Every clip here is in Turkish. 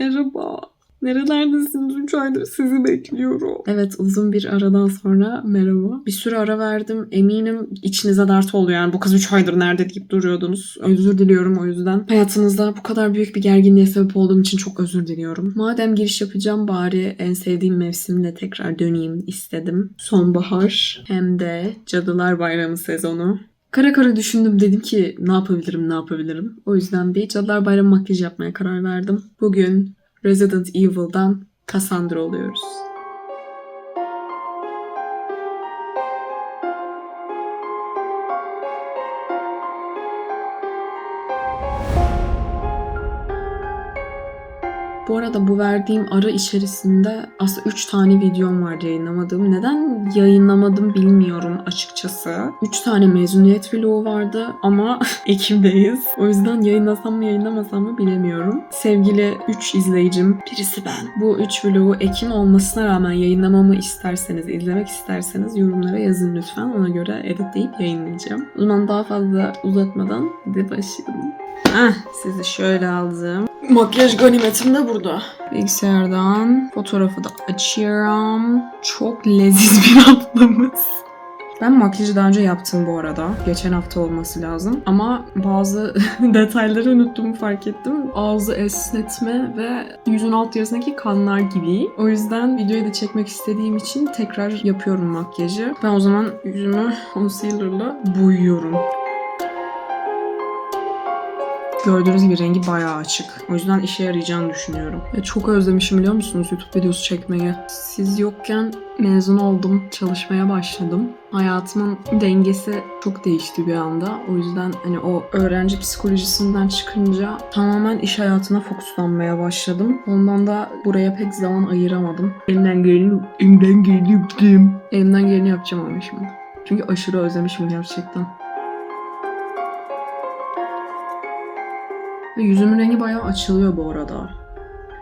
Merhaba. Nerelerdesiniz? 3 aydır sizi bekliyorum. Evet uzun bir aradan sonra merhaba. Bir süre ara verdim. Eminim içinize dert oluyor. Yani bu kız 3 aydır nerede deyip duruyordunuz. Özür diliyorum o yüzden. Hayatınızda bu kadar büyük bir gerginliğe sebep olduğum için çok özür diliyorum. Madem giriş yapacağım bari en sevdiğim mevsimle tekrar döneyim istedim. Sonbahar hem de Cadılar Bayramı sezonu. Kara kara düşündüm dedim ki ne yapabilirim ne yapabilirim. O yüzden bir Cadılar Bayramı makyajı yapmaya karar verdim. Bugün Resident Evil'dan Cassandra oluyoruz. Bu arada bu verdiğim ara içerisinde aslında 3 tane videom var yayınlamadığım. Neden yayınlamadım bilmiyorum açıkçası. 3 tane mezuniyet vlogu vardı ama Ekim'deyiz. O yüzden yayınlasam mı yayınlamasam mı bilemiyorum. Sevgili 3 izleyicim, birisi ben. Bu 3 vlogu Ekim olmasına rağmen yayınlamamı isterseniz, izlemek isterseniz yorumlara yazın lütfen. Ona göre editleyip yayınlayacağım. O zaman daha fazla uzatmadan hadi başlayalım. Ah, sizi şöyle aldım. Makyaj ganimetim de burada. Bilgisayardan fotoğrafı da açıyorum. Çok leziz bir ablamız. Ben makyajı daha önce yaptım bu arada. Geçen hafta olması lazım. Ama bazı detayları unuttuğumu fark ettim. Ağzı esnetme ve yüzün alt yarısındaki kanlar gibi. O yüzden videoyu da çekmek istediğim için tekrar yapıyorum makyajı. Ben o zaman yüzümü concealer'la boyuyorum. Gördüğünüz gibi rengi bayağı açık. O yüzden işe yarayacağını düşünüyorum. Ve çok özlemişim biliyor musunuz YouTube videosu çekmeyi. Siz yokken mezun oldum. Çalışmaya başladım. Hayatımın dengesi çok değişti bir anda. O yüzden hani o öğrenci psikolojisinden çıkınca tamamen iş hayatına fokuslanmaya başladım. Ondan da buraya pek zaman ayıramadım. Elimden geleni, elimden geleni yaptım. Elimden geleni yapacağım ama şimdi. Çünkü aşırı özlemişim gerçekten. Ve yüzümün rengi bayağı açılıyor bu arada.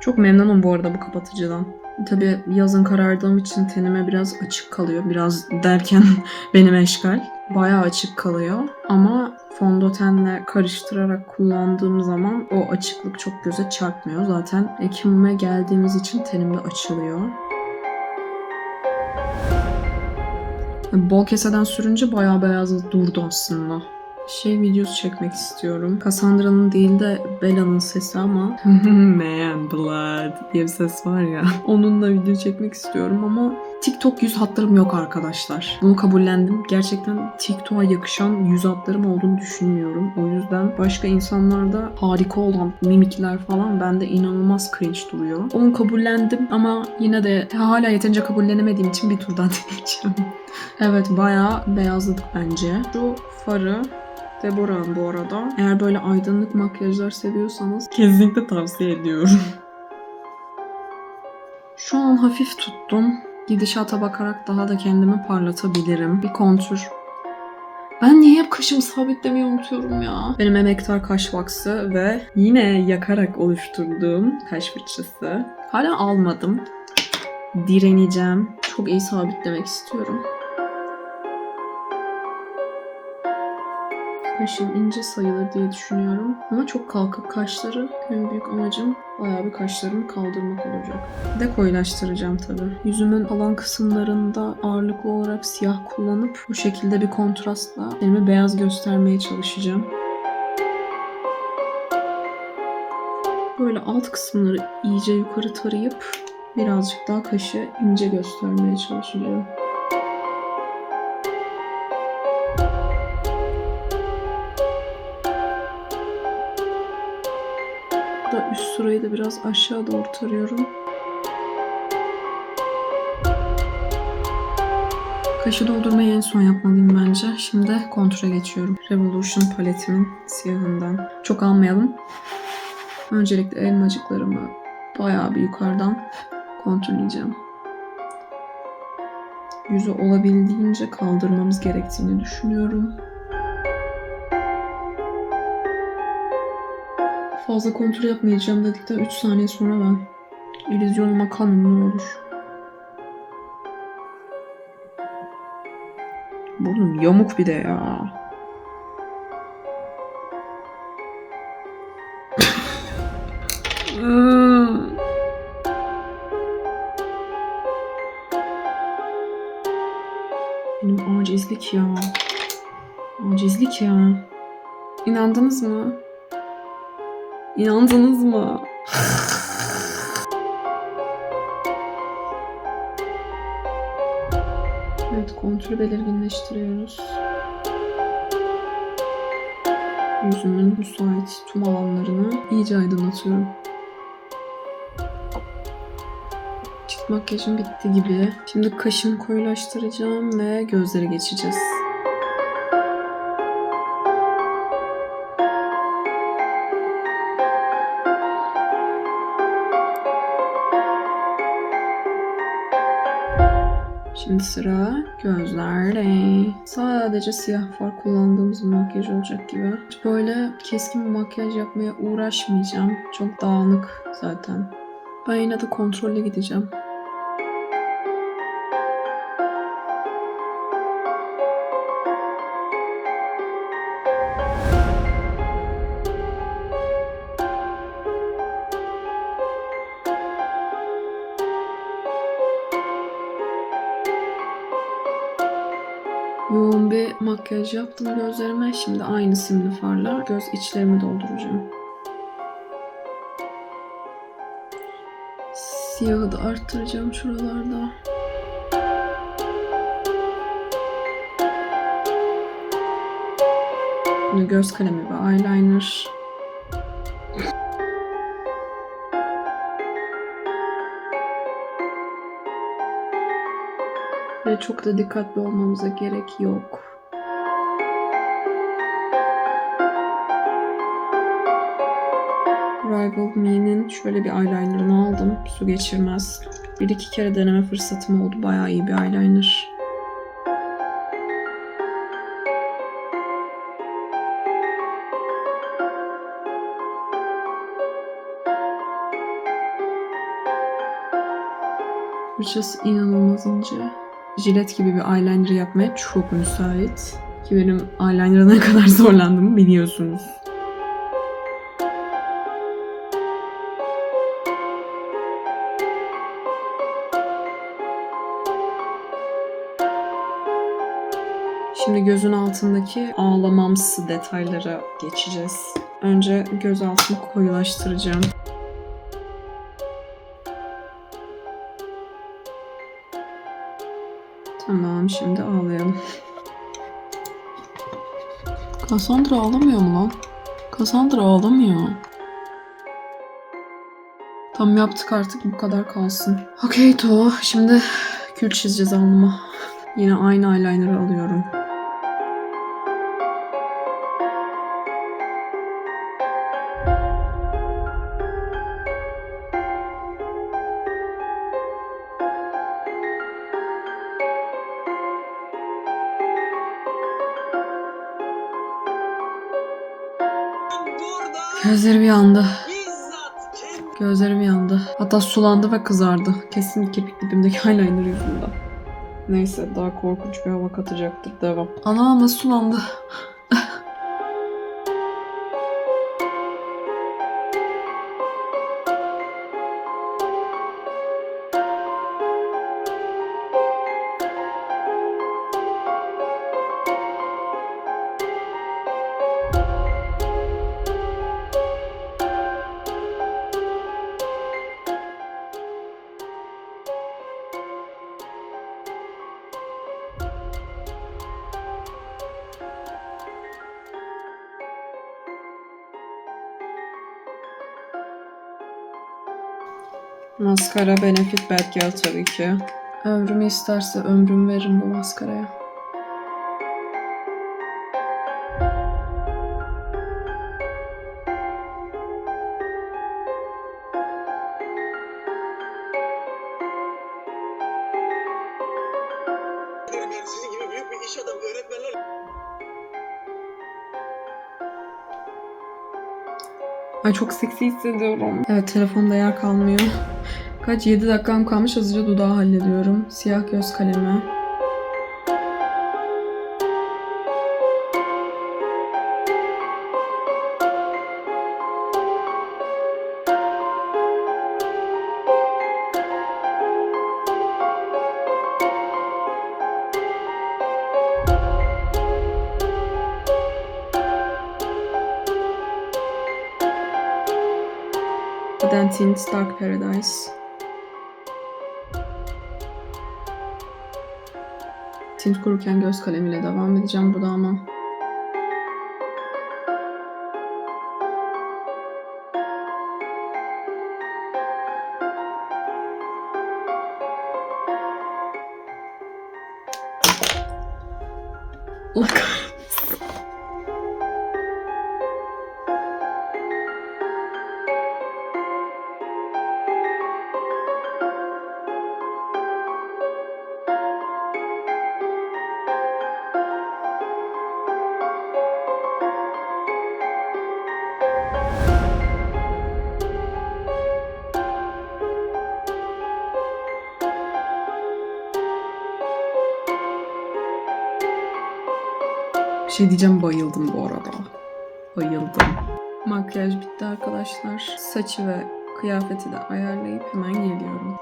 Çok memnunum bu arada bu kapatıcıdan. Tabii yazın karardığım için tenime biraz açık kalıyor. Biraz derken benim eşkal. Bayağı açık kalıyor. Ama fondötenle karıştırarak kullandığım zaman o açıklık çok göze çarpmıyor. Zaten Ekim'e geldiğimiz için tenim de açılıyor. Bol keseden sürünce bayağı beyaz durdu aslında şey videosu çekmek istiyorum. Cassandra'nın değil de Bella'nın sesi ama Man Blood diye bir ses var ya. Onunla video çekmek istiyorum ama TikTok yüz hatlarım yok arkadaşlar. Bunu kabullendim. Gerçekten TikTok'a yakışan yüz hatlarım olduğunu düşünmüyorum. O yüzden başka insanlarda harika olan mimikler falan bende inanılmaz cringe duruyor. Onu kabullendim ama yine de hala yeterince kabullenemediğim için bir turdan deneyeceğim. evet bayağı beyazladık bence. Şu farı Deborah'ım bu arada. Eğer böyle aydınlık makyajlar seviyorsanız kesinlikle tavsiye ediyorum. Şu an hafif tuttum. Gidişata bakarak daha da kendimi parlatabilirim. Bir kontür. Ben niye hep kaşımı sabitlemeyi unutuyorum ya? Benim emektar kaş vaksı ve yine yakarak oluşturduğum kaş fırçası. Hala almadım. Direneceğim. Çok iyi sabitlemek istiyorum. Kaşım ince sayılır diye düşünüyorum. Ama çok kalkık kaşları en büyük amacım bayağı bir kaşlarımı kaldırmak olacak. Dekoyulaştıracağım tabii. Yüzümün kalan kısımlarında ağırlıklı olarak siyah kullanıp bu şekilde bir kontrastla kendimi beyaz göstermeye çalışacağım. Böyle alt kısımları iyice yukarı tarayıp birazcık daha kaşı ince göstermeye çalışacağım. Da üst sırayı da biraz aşağı doğru tarıyorum. Kaşı doldurmayı en son yapmalıyım bence. Şimdi kontura geçiyorum. Revolution paletimin siyahından. Çok almayalım. Öncelikle elmacıklarımı bayağı bir yukarıdan konturlayacağım. Yüzü olabildiğince kaldırmamız gerektiğini düşünüyorum. Fazla kontrol yapmayacağım dedikten 3 saniye sonra ben illüzyonuma kanun olur. Burnum yamuk bir de ya. Benim acizlik ya. Acizlik ya. İnandınız mı? İnandınız mı? Evet kontürü belirginleştiriyoruz. Yüzümün müsait tüm alanlarını iyice aydınlatıyorum. Cilt makyajım bitti gibi. Şimdi kaşımı koyulaştıracağım ve gözlere geçeceğiz. Şimdi sıra gözlerde. Sadece siyah far kullandığımız makyaj olacak gibi. Böyle keskin bir makyaj yapmaya uğraşmayacağım. Çok dağınık zaten. Ben yine de kontrolle gideceğim. Makyaj yaptım gözlerime. Şimdi aynı simli farla göz içlerimi dolduracağım. Siyahı da arttıracağım şuralarda. Şimdi göz kalemi ve eyeliner. Ve çok da dikkatli olmamıza gerek yok. Rival Me'nin şöyle bir eyelinerını aldım. Su geçirmez. Bir iki kere deneme fırsatım oldu. Bayağı iyi bir eyeliner. Fırçası inanılmaz ince. Jilet gibi bir eyeliner yapmaya çok müsait. Ki benim eyeliner'a ne kadar zorlandığımı biliyorsunuz. Şimdi gözün altındaki ağlamamsı detaylara geçeceğiz. Önce göz altını koyulaştıracağım. Tamam şimdi ağlayalım. Cassandra ağlamıyor mu lan? Cassandra ağlamıyor. Tam yaptık artık bu kadar kalsın. Okey To. Şimdi kül çizeceğiz alnıma. Yine aynı eyeliner alıyorum. Gözleri bir yandı. Gözlerim yandı. Hatta sulandı ve kızardı. Kesin kirpik dibimdeki eyeliner yüzünden. Neyse daha korkunç bir hava katacaktır. Devam. Ana nasıl sulandı? Maskara Benefit Girl tabii ki. Ömrümü isterse ömrümü veririm bu maskaraya. Sizin gibi büyük bir iş adamı öğretmenler Ay çok seksi hissediyorum. Evet telefonda yer kalmıyor. Kaç 7 dakikam kalmış hızlıca dudağı hallediyorum. Siyah göz kalemi. Tint Dark Paradise. Tint kururken göz kalemiyle devam edeceğim burada ama. Allah Bir şey diyeceğim bayıldım bu arada. Bayıldım. Makyaj bitti arkadaşlar. Saçı ve kıyafeti de ayarlayıp hemen geliyorum.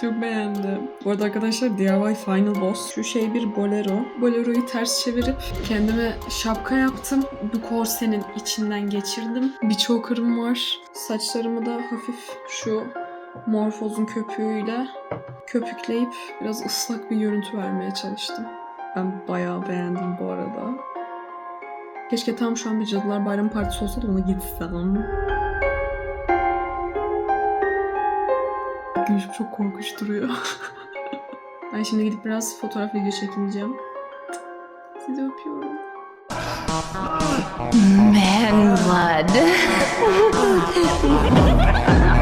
Çok beğendim. Bu arada arkadaşlar DIY Final Boss. Şu şey bir bolero. Bolero'yu ters çevirip kendime şapka yaptım. Bu korsenin içinden geçirdim. Bir choker'ım var. Saçlarımı da hafif şu morfozun köpüğüyle köpükleyip biraz ıslak bir görüntü vermeye çalıştım. Ben bayağı beğendim bu arada. Keşke tam şu an bir Cadılar Bayramı partisi olsa da ona gitsem. Gülüşüm çok korkunç duruyor. ben şimdi gidip biraz fotoğraf video çekileceğim. Sizi öpüyorum. Man blood.